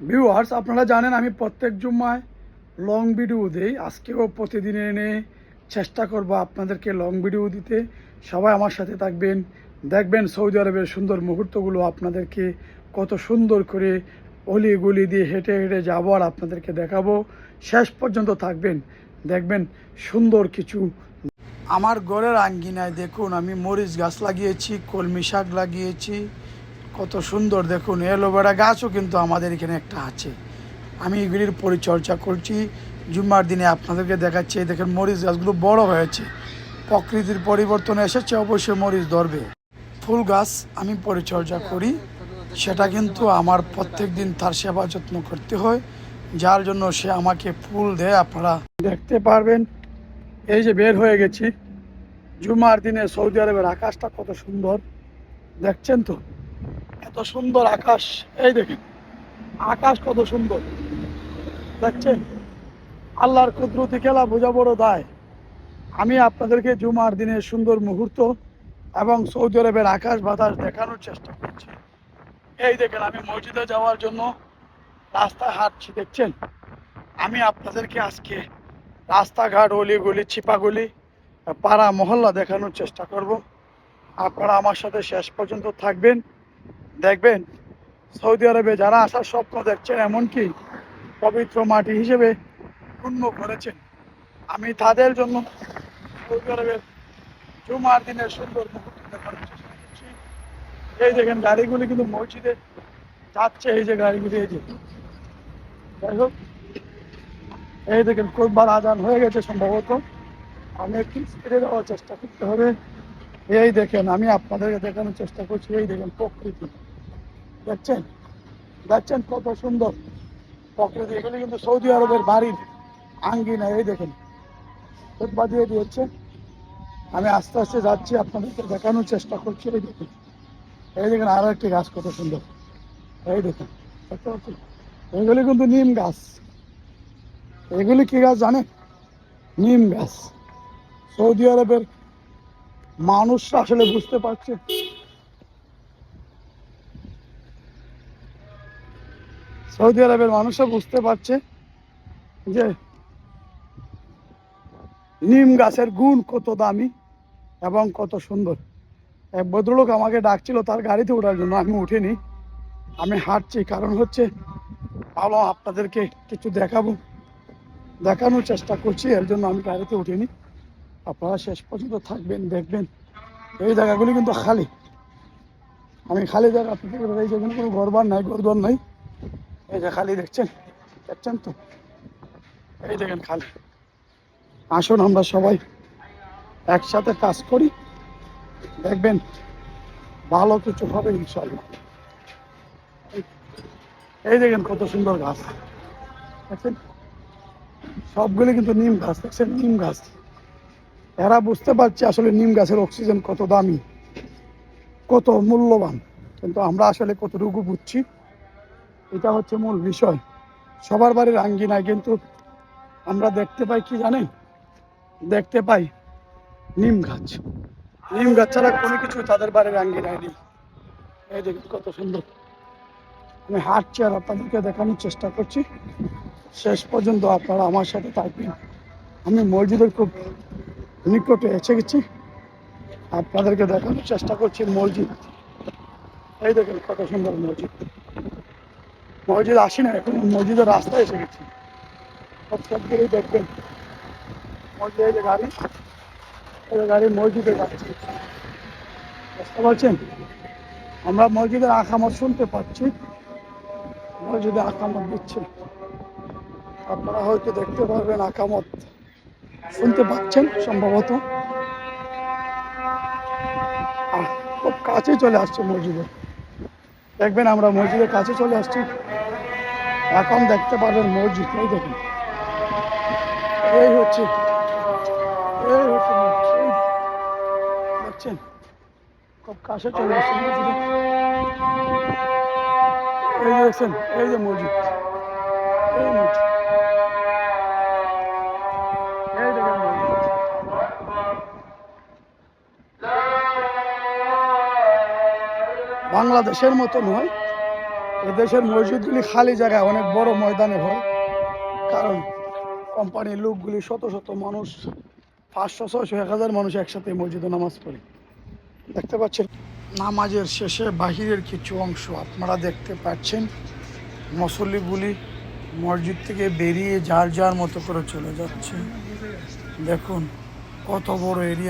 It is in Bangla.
ভিউয়ার্স আপনারা জানেন আমি প্রত্যেক জুম্মায় লং ভিডিও দেই। আজকেও প্রতিদিন এনে চেষ্টা করব আপনাদেরকে লং ভিডিও দিতে। সবাই আমার সাথে থাকবেন। দেখবেন সৌদি আরবের সুন্দর মুহূর্তগুলো আপনাদেরকে কত সুন্দর করে অলি গলি দিয়ে হেঁটে হেঁটে যাব আর আপনাদেরকে দেখাবো। শেষ পর্যন্ত থাকবেন। দেখবেন সুন্দর কিছু। আমার ঘরের আঙ্গিনায় দেখুন, আমি মরিচ গাছ লাগিয়েছি, কলমি শাক লাগিয়েছি। কত সুন্দর দেখুন, এলোভেরা গাছও কিন্তু আমাদের এখানে একটা আছে। আমি এগুলির পরিচর্যা করছি, জুম্মার দিনে আপনাদেরকে দেখাচ্ছি দেখেন মরিচ গাছগুলো বড় হয়েছে, প্রকৃতির পরিবর্তন এসেছে, অবশ্যই মরিচ ধরবে। ফুল গাছ আমি পরিচর্যা করি, সেটা কিন্তু আমার প্রত্যেক দিন তার সেবা যত্ন করতে হয়, যার জন্য সে আমাকে ফুল দেয়, আপনারা দেখতে পারবেন। এই যে বের হয়ে গেছি জুমার দিনে সৌদি আরবের আকাশটা কত সুন্দর, দেখছেন তো? এত সুন্দর আকাশ। এই দেখেন, আকাশ কত সুন্দর। দেখছেন? আল্লাহর কুদরতি খেলা বোঝা বড় দায়। আমি আপনাদেরকে জুমার দিনের সুন্দর মুহূর্ত এবং সৌদি আরবের আকাশ বাতাস দেখানোর চেষ্টা করছি। এই দেখেন, আমি মসজিদে যাওয়ার জন্য রাস্তায় হাঁটছি, দেখছেন? আমি আপনাদেরকে আজকে রাস্তাঘাট, অলিগলি, চিপাগলি, পাড়া, মহল্লা দেখানোর চেষ্টা করব। আপনারা আমার সাথে শেষ পর্যন্ত থাকবেন। দেখবেন, সৌদি আরবে যারা আসার স্বপ্ন দেখছেন এমনকি পবিত্র মাটি হিসেবে পূর্ণ করেছেন, আমি তাদের জন্য সৌদি আরবের জুমার দিনের সুন্দর মুহূর্ত দেখানোর চেষ্টা করছি। এই দেখেন, গাড়িগুলি কিন্তু মসজিদে যাচ্ছে, এই যে গাড়িগুলি, এই যে। যাই হোক, এই দেখেন কোনবার আজান হয়ে গেছে সম্ভবত। আমি একটু স্পিডে যাওয়ার চেষ্টা করতে হবে। এই দেখেন, আমি আপনাদেরকে দেখানোর চেষ্টা করছি, এই দেখেন প্রকৃতি। দেখছেন? দেখছেন কত সুন্দর? প্রকৃতি এগুলি কিন্তু সৌদি আরবের বাড়ির আঙ্গিনা, এই দেখেন। দিয়ে দিয়েছে। আমি আস্তে আস্তে যাচ্ছি, আপনাদেরকে দেখানোর চেষ্টা করছি, এই দেখুন। এই দেখেন আরও একটি গাছ, কত সুন্দর। এই দেখেন? এগুলি কিন্তু নিম গাছ। এগুলি কি গাছ জানে নিম গাছ। সৌদি আরবের মানুষরা আসলে বুঝতে পারছে সৌদি আরবের মানুষও বুঝতে পারছে যে নিম গাছের গুণ কত দামি এবং কত সুন্দর। এক ভদ্রলোক আমাকে ডাকছিল তার গাড়িতে ওঠার জন্য, আমি উঠিনি, আমি হাঁটছি। কারণ হচ্ছে ভালো আপনাদেরকে কিছু দেখাবো, দেখানোর চেষ্টা করছি, এর জন্য আমি গাড়িতে উঠিনি। আপনারা শেষ পর্যন্ত থাকবেন, দেখবেন। এই জায়গাগুলি কিন্তু খালি। আমি খালি জায়গা, আপনাদের এই কোনো ঘরবার নাই ঘরদর নাই। এই যে খালি দেখছেন দেখছেন তো? এই দেখেন খালি। আসুন আমরা সবাই একসাথে কাজ করি। দেখবেন ভালো কিছু হবে ইনশাল্লাহ এই দেখেন কত সুন্দর গাছ। দেখছেন? সবগুলি কিন্তু নিম গাছ, দেখছেন? নিম গাছ। এরা বুঝতে পারছে আসলে নিম গাছের অক্সিজেন কত দামি, কত মূল্যবান। কিন্তু আমরা আসলে কতটুকু বুঝছি এটা হচ্ছে মূল বিষয়। সবার বাড়ির আঙ্গিনায় কিন্তু আমরা দেখতে পাই কি জানেন? দেখতে পাই নিম গাছ। নিম গাছ ছাড়া কোনো কিছু তাদের বাড়ির আঙ্গিনায় নেই। এই দেখুন কত সুন্দর। আমি হাঁটছি আর আপনাদেরকে দেখানোর চেষ্টা করছি। শেষ পর্যন্ত আপনারা আমার সাথে থাকবেন। আমি মসজিদের খুব নিকটে এসে গেছি। আপনাদেরকে দেখানোর চেষ্টা করছি মসজিদ। এই দেখেন কত সুন্দর মসজিদ। মসজিদ আসি না এখন মসজিদের রাস্তায় এসে গেছি। দেখবেন। মসজিদ যে গাড়ি গাড়ি মসজিদে যাচ্ছে। বুঝতে পারছেন? আমরা মসজিদের আকামত শুনতে পাচ্ছি। মসজিদে আকামত দিচ্ছে। আপনারা হয়তো দেখতে পারবেন আকামত। শুনতে পাচ্ছেন সম্ভবত? খুব কাছে চলে আসছে মসজিদে। দেখবেন আমরা মসজিদের কাছে চলে আসছি। এখন দেখতে পারবেন মসজিদ, এই দেখুন। এই হচ্ছে এই হচ্ছে দেখছেন? খুব কাছে চলে আসছে। মসজিদে এই দেখছেন, এই যে মসজিদ। এই মসজিদ। বাংলাদেশের মতো নয় এদেশের মসজিদগুলি খালি জায়গায় অনেক বড় ময়দানে হয়। কারণ কোম্পানির লোকগুলি শত শত মানুষ, পাঁচশো, ছয়শো, এক হাজার মানুষ একসাথে মসজিদে নামাজ পড়ে। দেখতে পাচ্ছেন, নামাজের শেষে বাহিরের কিছু অংশ আপনারা দেখতে পাচ্ছেন মুসল্লিগুলি মসজিদ থেকে বেরিয়ে যার যার মতো করে চলে যাচ্ছে। দেখুন, কত বড় এরিয়া